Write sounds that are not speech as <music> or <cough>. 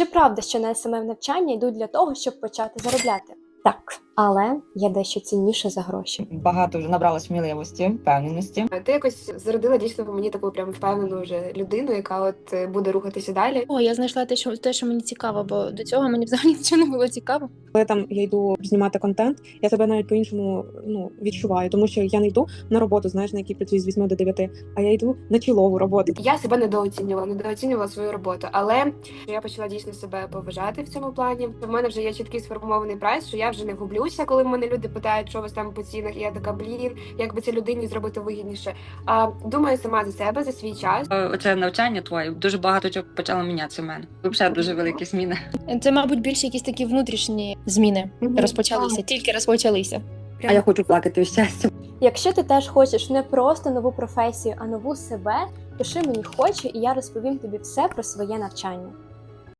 Чи правда, що на СММ навчання йдуть для того, щоб почати заробляти? Так, але є дещо цінніше за гроші. Багато вже набрала сміливості, впевненості. Ти якось зародила дійсно мені таку прям впевнену вже людину, яка от е, буде рухатися далі. О, я знайшла те, що те, що мені цікаво, бо до цього мені взагалі <laughs> нічого не було цікаво. Коли там я йду знімати контент, я себе навіть по-іншому ну відчуваю, тому що я не йду на роботу, знаєш, на якій працюю з 8 до 9, а я йду на чолову роботу. Я себе недооцінювала, недооцінювала свою роботу, але я почала дійсно себе поважати в цьому плані. В мене вже є чіткий сформований прайс, що я вже не гублюся, коли мене люди питають, що у вас там по цінах. І я така, блін, як би це людині зробити вигідніше. А думаю сама за себе, за свій час. Е, Оце навчання твоє дуже багато чого почало мінятися в мене. Взагалі дуже великі зміни. Це, мабуть, більше якісь такі внутрішні зміни розпочалися, тільки розпочалися. А я хочу плакати від щастя. Якщо ти теж хочеш не просто нову професію, а нову себе, пиши мені хочу, і я розповім тобі все про своє навчання.